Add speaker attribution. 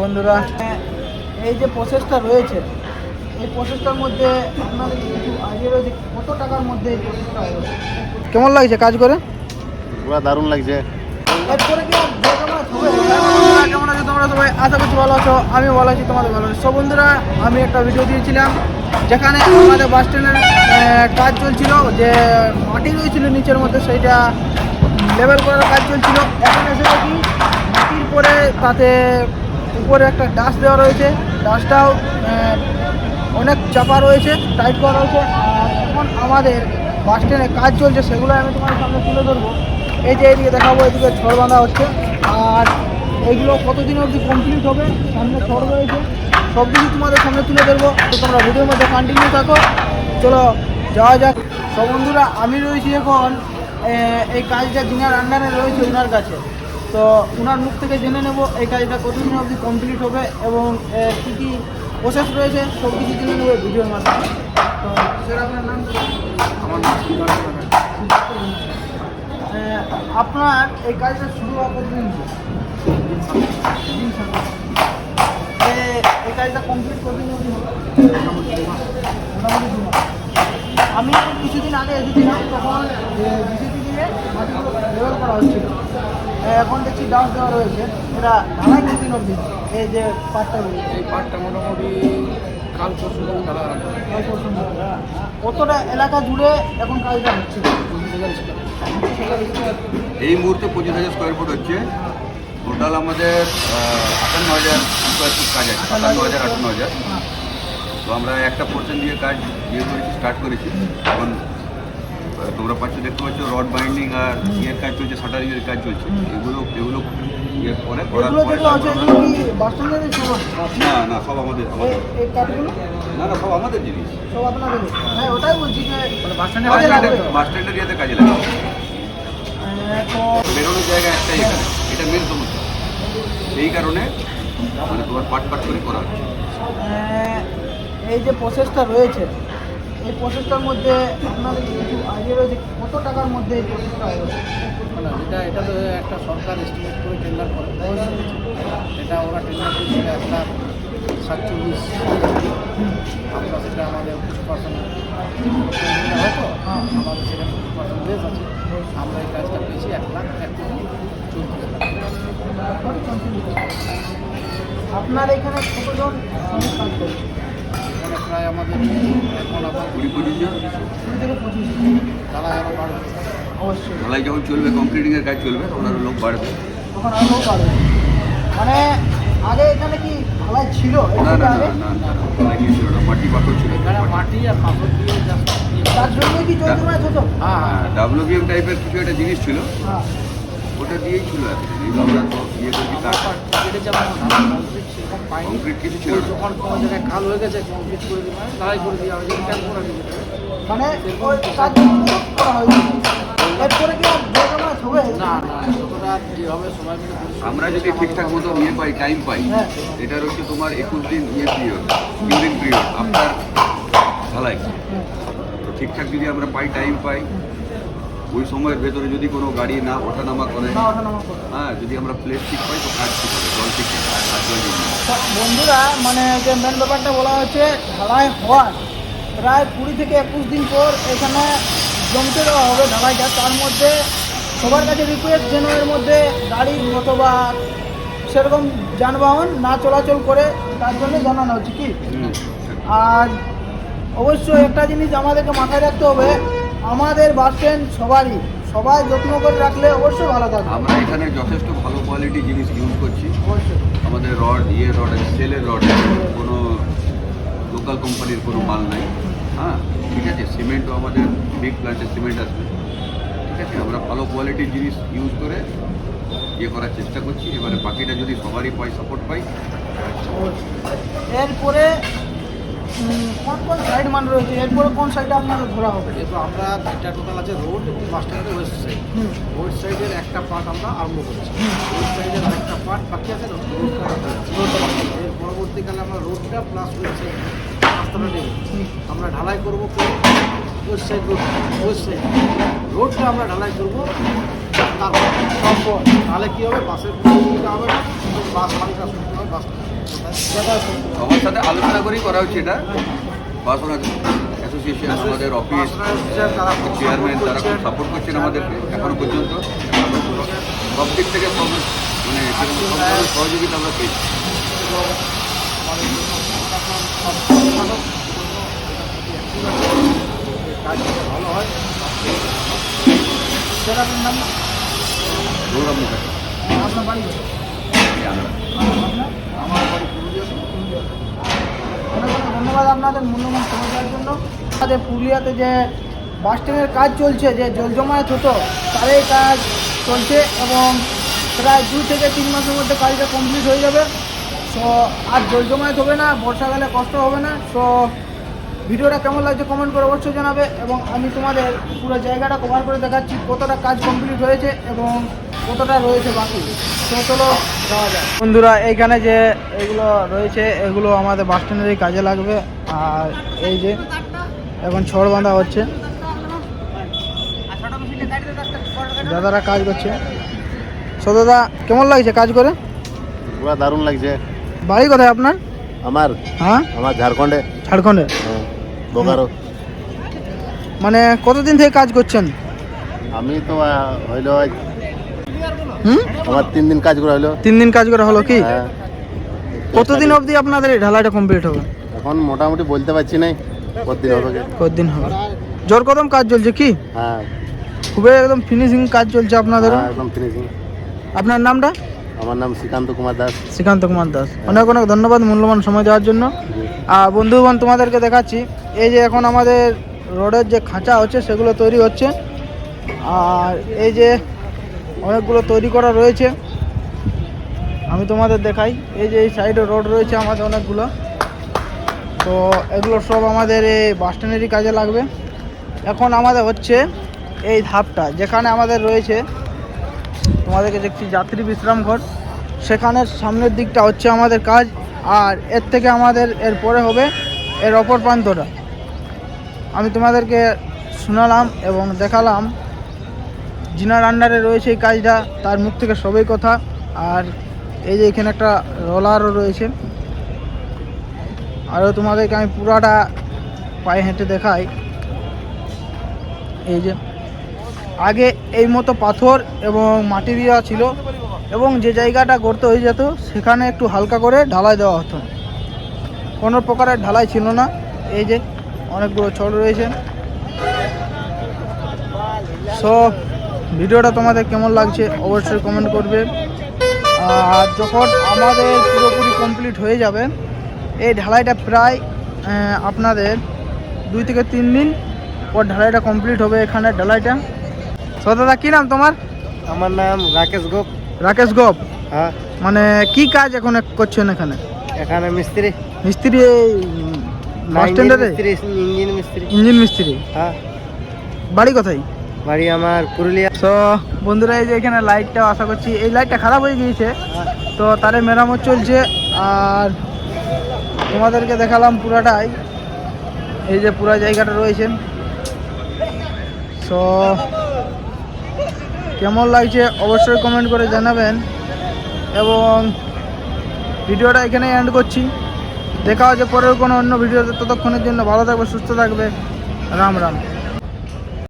Speaker 1: বন্ধুরা। এই যে প্রসেসটা রয়েছে এই প্রসেসটার মধ্যে আপনাদের কিছু আইডিয়া রয়েছে কত টাকার মধ্যে এই প্রসেসটা কেমন লাগছে কাজ করে?
Speaker 2: পুরো দারুণ লাগছে।
Speaker 1: এরপরে কি আর কেমন আছে? তোমরা সবাই? আশা করছি ভালো আছো আমি ভালো আছি তোমাদের ভালো আছি। সব বন্ধুরা আমি একটা ভিডিও দিয়েছিলাম যেখানে আমাদের বাস স্ট্যান্ডের কাজ চলছিল যে মাটি রয়েছিল নিচের মধ্যে সেইটা লেভেল করার কাজ চলছিল। এখন এসে দেখি মাটির পরে তাতে উপরে একটা ডাস্ট দেওয়া রয়েছে। ডাস্টটাও অনেক চাপা রয়েছে টাইট করা রয়েছে। এখন আমাদের বাস স্ট্যান্ডে কাজ চলছে সেগুলো আমি তোমার সামনে তুলে ধরবো। এই যে এদিকে দেখাবো এদিকে ছড় বাঁধা হচ্ছে। আর এইগুলো কতদিন অবধি কমপ্লিট হবে? সামনে ছড় রয়েছে। সব কিছু তোমাদের সামনে তুলে ধরবো। তো তোমরা ভিডিওর মধ্যে কন্টিনিউ থাকো। চলো, যাওয়া যাক। সব বন্ধুরা, আমি রয়েছি এখন এই কাজটা যিনার আন্ডারে রয়েছে ওনার কাছে। তো ওনার মুখ থেকে জেনে নেব এই কাজটা কতদিন অবধি কমপ্লিট হবে এবং কী কী প্রসেস রয়েছে সব কিছু জেনে নেব ভিডিওর মাধ্যমে তো স্যার আপনার নাম
Speaker 2: আমার
Speaker 1: আপনার এই কাজটা শুরু হওয়া কতদিন এই কাজটা কমপ্লিট কতদিন অবধি হলো? মোটামুটি দু মাস। আমি কিছুদিন আগে এসেছিলাম তখন জিসিপি দিয়ে মাটিগুলো লেভেল করা হচ্ছিল এখন দেখছি ডান্স দেওয়া রয়েছে। এটা ঢালাই কতদিন অবধি? এই যে পাটটা রয়েছে।
Speaker 2: এই পার্টটা মোটামুটি কাল পরশু
Speaker 1: কতটা এলাকা জুড়ে এখন কাজটা হচ্ছে?
Speaker 3: এই মুহূর্তে পঁচিশ হাজার স্কোয়ার ফুট হচ্ছে। টোটাল আমাদের আটান্ন হাজার স্কোয়ার ফুট কাজ আছে। সাতান্ন হাজার আটান্ন হাজার। তো আমরা একটা পোর্শন দিয়ে কাজ ইয়ে করেছি স্টার্ট করেছি। এখন পাচ্ছ দেখতে পাচ্ছ রড বাইন্ডিং আর ইয়ের কাজ চলছে শাটারিংয়ের কাজ চলছে। এগুলো এগুলো ইয়ে পরে করার না না সব আমাদের না না সব আমাদের জিনিস।
Speaker 1: সব আপনাদের হ্যাঁ ওটাই বলছি যে
Speaker 3: বাস
Speaker 1: কাজে
Speaker 3: বাস স্ট্যান্ডের ইয়েতে কাজে লাগে বেরোনোর জায়গা একটাই এখানে। এটা মেন সমস্যা। এই কারণে মানে তোমার পাট পাট করে করা হচ্ছে।
Speaker 1: এই যে প্রসেসটা রয়েছে এই প্রসেসটার মধ্যে আপনাদের কিছু আইডিয়া রয়েছে? কত টাকার মধ্যে এই প্রসেসটা হবে
Speaker 2: না, এটা এটা তো একটা সরকার এস্টিমেট করে টেন্ডার করে। এটা ওরা টেন্ডার করেছিল এক লাখ সাতচল্লিশ আমরা সেটা আমাদের কিছু পার্সেন্ট হয়তো?
Speaker 1: হ্যাঁ।
Speaker 2: আমাদের সেখানে কিছু পার্সেন্ট আছে। আমরা এই কাজটা পেয়েছি এক লাখ এক কোটি চৌত্রিশ লাখ।
Speaker 1: আপনার এখানে কতজন কাজ করছে?
Speaker 2: প্রায় আমাদের এখন
Speaker 3: কুড়ি পঁচিশ জন
Speaker 2: আরও বাড়বে।
Speaker 1: অবশ্যই।
Speaker 3: ঢালাই যখন চলবে কংক্রিটিংয়ের কাজ চলবে তখন আরও লোক বাড়বে।
Speaker 1: তখন আরও পারবে মানে আগে এখানে কি ঢালাই ছিল?
Speaker 3: না না না ঢালাই ছিল না? মাটি পাথর ছিল।
Speaker 2: এখানে মাটি আর পাথর দিয়ে
Speaker 1: তার জন্য কি চলতে মাছ হতো?
Speaker 2: হ্যাঁ হ্যাঁ
Speaker 3: ডাব্লিউবিএম টাইপের কিছু একটা জিনিস ছিল।
Speaker 1: হ্যাঁ।
Speaker 3: ওটা দিয়েই ছিল আর কি। ইয়ে
Speaker 2: কেটে যেমন কংক্রিট সেরকম পাইনি
Speaker 3: কংক্রিট কিছু ছিল না?
Speaker 2: যখন কোনো জায়গায় খাল হয়ে গেছে কংক্রিট করে দিই মানে ঢালাই করে করা
Speaker 1: মানে ওই কাজগুলো করা হয়েছে। এরপরে কি আর যে হবে?
Speaker 2: না না যতটা যেভাবে সবাই মিলে
Speaker 3: আমরা যদি ঠিকঠাক মতো ইয়ে পাই টাইম পাই
Speaker 1: হ্যাঁ।
Speaker 3: এটার হচ্ছে তোমার একুশ দিন ইয়ে পিরিয়ড পিরিয়ড ঢালাই। তো ঠিকঠাক যদি আমরা পাই টাইম পাই ওই সময়ের ভেতরে যদি কোনো গাড়ি না ওঠানামা করে হ্যাঁ যদি আমরা প্লেস ঠিক পাই তো কাজ ঠিক হবে জল ঠিক
Speaker 1: বন্ধুরা মানে যে মেন ব্যাপারটা বলা হচ্ছে ঢালাই হওয়ার প্রায় কুড়ি থেকে একুশ দিন পর এখানে জমতে দেওয়া হবে ঢালাইটা। তার মধ্যে সবার কাছে রিকোয়েস্ট যেন এর মধ্যে গাড়ি অথবা সেরকম যানবাহন না চলাচল করে তার জন্য জানানো হচ্ছে কি? আর অবশ্যই একটা জিনিস আমাদেরকে মাথায় রাখতে হবে আমাদের বাস স্ট্যান্ড সবারই। সবাই যত্ন করে রাখলে অবশ্যই ভালো থাকবে।
Speaker 3: আমরা এখানে যথেষ্ট ভালো কোয়ালিটি জিনিস ইউজ করছি।
Speaker 1: অবশ্যই।
Speaker 3: আমাদের রড ইয়ে রড সেলের রড কোনো লোকাল কোম্পানির কোনো মাল নাই। হ্যাঁ ঠিক আছে সিমেন্টও আমাদের বিগ প্লান্টের সিমেন্ট আসবে। ঠিক আছে আমরা ভালো কোয়ালিটির জিনিস ইউজ করে ইয়ে করার চেষ্টা করছি। এবারে বাকিটা যদি সবারই পাই সাপোর্ট পাই
Speaker 1: এরপরে কোন কোন সাইড মান রয়েছে? এরপরে কোন সাইডে আপনাদের ঘোরা হবে?
Speaker 2: যেহেতু আমরা দুইটা টোটাল আছে রোড এবং বাস স্ট্যান্ডের ওয়েস্ট সাইড ওয়েস্ট সাইডের একটা পার্ট আমরা আরম্ভ করেছি। ওয়েস্ট সাইডের একটা পার্ট বাকি আছে এর পরবর্তীকালে আমরা রোডটা প্লাস ওয়েস্ট সাইড রাস্তাটা নেব। আমরা ঢালাই করব west side road west side রোডটা আমরা ঢালাই করব তারপর তাহলে কী হবে? বাসের কোনো সুবিধা হবে না? বাস মালিকরা শুনতে হবে বাস।
Speaker 3: সবার সাথে আলোচনা করেই করা হচ্ছে এটা। বাসনা অ্যাসোসিয়েশন আমাদের অফিস
Speaker 2: তারা
Speaker 3: চেয়ারম্যান তারা খুব সাপোর্ট করছেন আমাদেরকে এখনও পর্যন্ত। সব দিক থেকে মানে সহযোগিতা আমরা পেয়েছি।
Speaker 2: ভালো হয়।
Speaker 3: এই
Speaker 1: ধন্যবাদ আপনাদের সময় জন্য। পুরুলিয়াতে যে বাস স্ট্যান্ডের কাজ চলছে, যে জল জমায়েত হতো, তারই কাজ চলছে এবং প্রায় দু থেকে তিন মাসের মধ্যে কাজটা কমপ্লিট হয়ে যাবে। সো আর জল জমায়েত হবে না, বর্ষাকালে কষ্ট হবে না। সো ভিডিওটা কেমন লাগছে কমেন্ট করে অবশ্যই জানাবে এবং আমি তোমাদের পুরো জায়গাটা কভার করে দেখাচ্ছি কতটা কাজ কমপ্লিট হয়েছে এবং কতটা রয়েছে বাকি। তো চলো যাওয়া যায় বন্ধুরা এইখানে যে এগুলো রয়েছে এগুলো আমাদের বাস স্ট্যান্ডেরই কাজে লাগবে। আর এই যে এখন ছড় বাঁধা হচ্ছে। দাদারা কাজ করছে। সো দাদা কেমন লাগছে কাজ করে?
Speaker 4: পুরা দারুণ লাগছে।
Speaker 1: বাড়ি কোথায় আপনার?
Speaker 4: আমার।
Speaker 1: হ্যাঁ?
Speaker 4: আমার ঝাড়খণ্ডে।
Speaker 1: ঝাড়খণ্ডে?
Speaker 4: বোকারো
Speaker 1: মানে কতদিন থেকে কাজ করছেন?
Speaker 4: আমি তো হইল
Speaker 1: হুম?
Speaker 4: আমার তিন দিন কাজ করা হইল।
Speaker 1: তিন দিন কাজ করা হলো কি?
Speaker 4: হ্যাঁ।
Speaker 1: কতদিন অবধি আপনাদের এই ঢালাইটা কমপ্লিট হবে?
Speaker 4: এখন মোটামুটি বলতে পারছি না কতদিন হবে।
Speaker 1: কতদিন হবে? জোর কদম কাজ চলছে কি?
Speaker 4: হ্যাঁ।
Speaker 1: খুবই একদম ফিনিশিং কাজ চলছে আপনাদের
Speaker 4: হ্যাঁ, একদম ফিনিশিং
Speaker 1: আপনার নামটা?
Speaker 4: আমার নাম শ্রীকান্ত কুমার দাস।
Speaker 1: শ্রীকান্ত কুমার দাস। অনেক অনেক ধন্যবাদ মূল্যবান সময় দেওয়ার জন্য। আর বন্ধুবান তোমাদেরকে দেখাচ্ছি। এই যে এখন আমাদের রোডের যে খাঁচা হচ্ছে, সেগুলো তৈরি হচ্ছে। আর এই যে অনেকগুলো তৈরি করা রয়েছে। আমি তোমাদের দেখাই। এই যে এই সাইডে রোড রয়েছে আমাদের অনেকগুলো। তো এগুলো সব আমাদের এই বাস স্ট্যান্ডেরই কাজে লাগবে। এখন আমাদের হচ্ছে এই ধাপটা, যেখানে আমাদের রয়েছে তোমাদেরকে দেখছি যাত্রী বিশ্রাম ঘর, সেখানের সামনের দিকটা হচ্ছে আমাদের কাজ, আর এর থেকে আমাদের এর পরে হবে এর অপর প্রান্তটা। আমি তোমাদেরকে শোনালাম এবং দেখালাম, জিনার আন্ডারে রয়েছে এই কাজটা, তার মুখ থেকে সবই কথা, আর এই যে এখানে একটা রোলারও রয়েছে। আরও তোমাদেরকে আমি পুরাটা পায়ে হেঁটে দেখাই। এই যে আগে এই মতো পাথর এবং মাটি দেওয়া ছিল এবং যে জায়গাটা গর্ত হয়ে যেত, সেখানে একটু হালকা করে ঢালাই দেওয়া হতো। কোনো প্রকারের ঢালাই ছিল না। এই যে অনেকগুলো ছড় রয়েছে। সো ভিডিওটা তোমাদের কেমন লাগছে অবশ্যই কমেন্ট করবে। আর যখন আমাদের পুরোপুরি কমপ্লিট হয়ে যাবে, এই ঢালাইটা প্রায় আপনাদের দুই থেকে তিন দিন পর ঢালাইটা কমপ্লিট হবে এখানে ঢালাইটা। সো দাদা কী নাম তোমার?
Speaker 2: আমার নাম রাকেশ গোপ।
Speaker 1: রাকেশ গোপ।
Speaker 2: হ্যাঁ।
Speaker 1: মানে কি কাজ এখন করছেন এখানে?
Speaker 2: এখানে মিস্ত্রি।
Speaker 1: মিস্ত্রি বাস স্ট্যান্ডারে
Speaker 2: ইঞ্জিন মিস্ত্রি।
Speaker 1: ইঞ্জিন মিস্ত্রি?
Speaker 2: হ্যাঁ।
Speaker 1: বাড়ি কোথায়?
Speaker 2: বাড়ি আমার পুরুলিয়া।
Speaker 1: তো বন্ধুরা এই যে এখানে লাইটটাও আশা করছি এই লাইটটা খারাপ হয়ে গিয়েছে। তো তারে মেরামত চলছে আর তোমাদেরকে দেখালাম পুরাটাই। এই যে পুরা জায়গাটা রয়েছে। তো কেমন লাগছে অবশ্যই কমেন্ট করে জানাবেন। এবং ভিডিওটা এখানে এন্ড করছি। দেখা হচ্ছে পরের কোনো অন্য ভিডিওতে। ততক্ষণের জন্য ভালো থাকবে সুস্থ থাকবে রাম রাম।